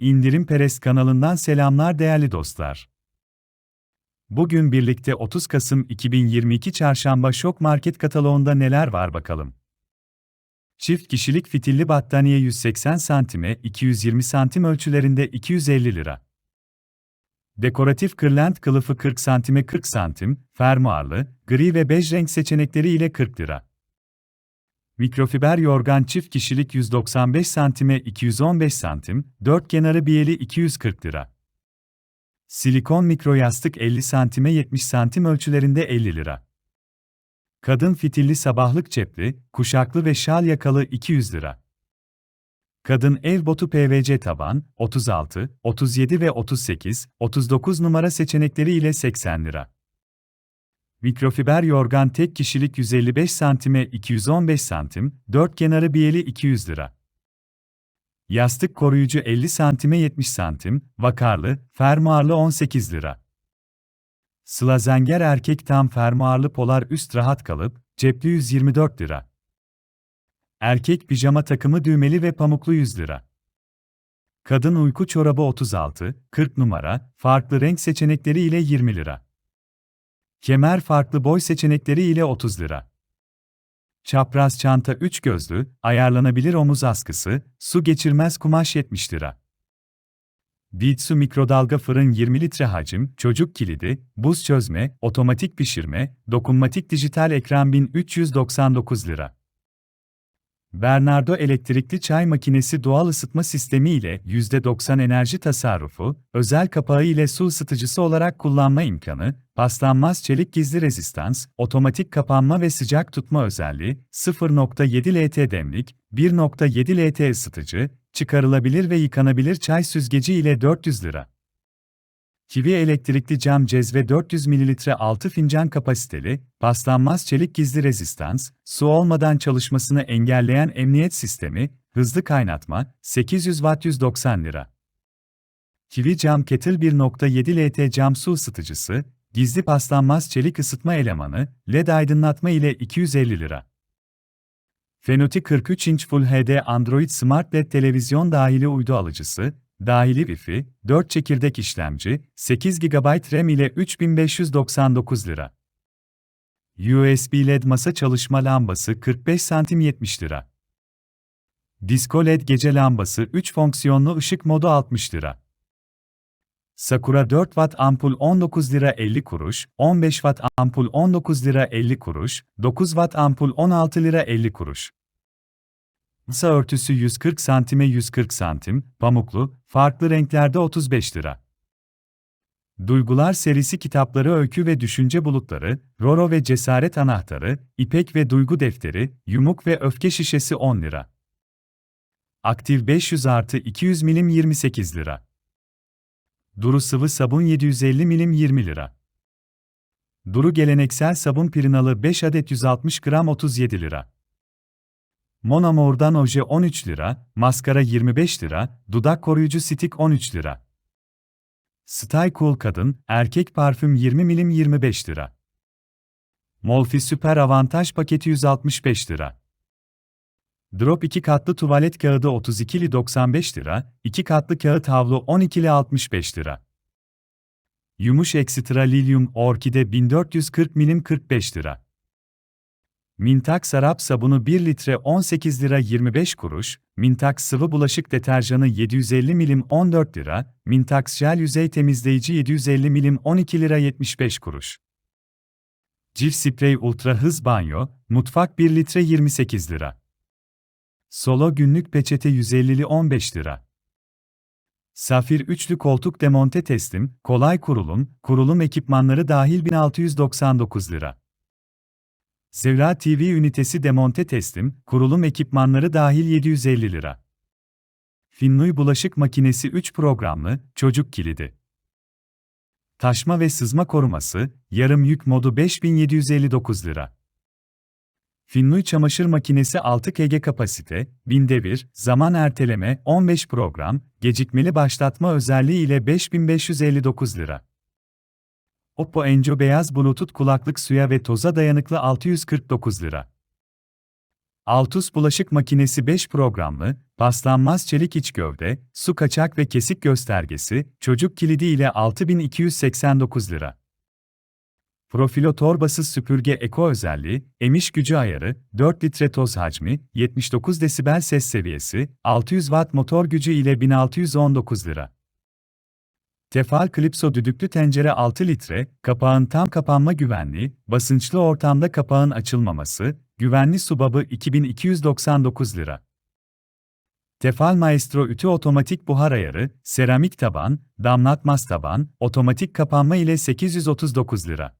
İndirim Peres kanalından selamlar değerli dostlar. Bugün birlikte 30 Kasım 2022 Çarşamba Şok Market kataloğunda neler var bakalım. Çift kişilik fitilli battaniye 180 santime 220 santim ölçülerinde 250 lira. Dekoratif kırlent kılıfı 40 santime 40 santim, fermuarlı, gri ve bej renk seçenekleri ile 40 lira. Mikrofiber yorgan çift kişilik 195 santime 215 santim, dört kenarı biyeli 240 lira. Silikon mikro yastık 50 santime 70 santim ölçülerinde 50 lira. Kadın fitilli sabahlık cepli, kuşaklı ve şal yakalı 200 lira. Kadın el botu PVC taban, 36, 37 ve 38, 39 numara seçenekleri ile 80 lira. Mikrofiber yorgan tek kişilik 155 santime 215 santim, dört kenarı biyeli 200 lira. Yastık koruyucu 50 santime 70 santim, vakarlı, fermuarlı 18 lira. Slazenger erkek tam fermuarlı polar üst rahat kalıp, cepli 124 lira. Erkek pijama takımı düğmeli ve pamuklu 100 lira. Kadın uyku çorabı 36, 40 numara, farklı renk seçenekleri ile 20 lira. Kemer farklı boy seçenekleri ile 30 lira. Çapraz çanta 3 gözlü, ayarlanabilir omuz askısı, su geçirmez kumaş 70 lira. Bitsu mikrodalga fırın 20 litre hacim, çocuk kilidi, buz çözme, otomatik pişirme, dokunmatik dijital ekran 1399 lira. Bernardo elektrikli çay makinesi doğal ısıtma sistemi ile %90 enerji tasarrufu, özel kapağı ile su ısıtıcısı olarak kullanma imkanı, paslanmaz çelik gizli rezistans, otomatik kapanma ve sıcak tutma özelliği, 0.7 LT demlik, 1.7 LT ısıtıcı, çıkarılabilir ve yıkanabilir çay süzgeci ile 400 lira. Kivi elektrikli cam cezve 400 ml 6 fincan kapasiteli, paslanmaz çelik gizli rezistans, su olmadan çalışmasını engelleyen emniyet sistemi, hızlı kaynatma, 800 Watt 190 lira. Kivi cam kettle 1.7 LT cam su ısıtıcısı, gizli paslanmaz çelik ısıtma elemanı, LED aydınlatma ile 250 lira. Fenoti 43 inç Full HD Android Smart LED televizyon dahili uydu alıcısı, dahili Wi-Fi, 4 çekirdek işlemci, 8 GB RAM ile 3599 lira. USB LED masa çalışma lambası 45 santim 70 lira. Disco LED gece lambası 3 fonksiyonlu ışık modu 60 lira. Sakura 4 watt ampul 19 lira 50 kuruş, 15 watt ampul 19 lira 50 kuruş, 9 watt ampul 16 lira 50 kuruş. Masa örtüsü 140 santime 140 santim, pamuklu, farklı renklerde 35 lira. Duygular serisi kitapları Öykü ve Düşünce Bulutları, Roro ve Cesaret Anahtarı, İpek ve Duygu Defteri, Yumuk ve Öfke Şişesi 10 lira. Aktif 500 artı 200 milim 28 lira. Duru sıvı sabun 750 milim 20 lira. Duru geleneksel sabun pirinalı 5 adet 160 gram 37 lira. Monamor'dan oje 13 lira, maskara 25 lira, dudak koruyucu stik 13 lira. Stay Cool Kadın, erkek parfüm 20 milim 25 lira. Molfi Süper Avantaj paketi 165 lira. Drop 2 katlı tuvalet kağıdı 32'li 95 lira, 2 katlı kağıt havlu 12'li 65 lira. Yumuş Extra Lilium Orkide 1440 milim 45 lira. Mintak Sarap sabunu 1 litre 18 lira 25 kuruş, Mintak sıvı bulaşık deterjanı 750 milim 14 lira, Mintak jel yüzey temizleyici 750 milim 12 lira 75 kuruş. Cif sprey ultra hız banyo, mutfak 1 litre 28 lira. Solo günlük peçete 150'li 15 lira. Safir üçlü koltuk demonte teslim, kolay kurulum, kurulum ekipmanları dahil 1699 lira. Zevra TV ünitesi demonte teslim, kurulum ekipmanları dahil 750 lira. Finnuy bulaşık makinesi 3 programlı, çocuk kilidi. Taşma ve sızma koruması, yarım yük modu 5759 lira. Finnuy çamaşır makinesi 6 kg kapasite, binde bir, zaman erteleme 15 program, gecikmeli başlatma özelliği ile 5559 lira. Oppo Enco beyaz Bluetooth kulaklık suya ve toza dayanıklı 649 lira. Altus bulaşık makinesi 5 programlı, paslanmaz çelik iç gövde, su kaçak ve kesik göstergesi, çocuk kilidi ile 6289 lira. Profilo torbasız süpürge eko özelliği, emiş gücü ayarı, 4 litre toz hacmi, 79 desibel ses seviyesi, 600 watt motor gücü ile 1619 lira. Tefal Klipso düdüklü tencere 6 litre, kapağın tam kapanma güvenliği, basınçlı ortamda kapağın açılmaması, güvenli subabı 2299 lira. Tefal Maestro ütü otomatik buhar ayarı, seramik taban, damlatmaz taban, otomatik kapanma ile 839 lira.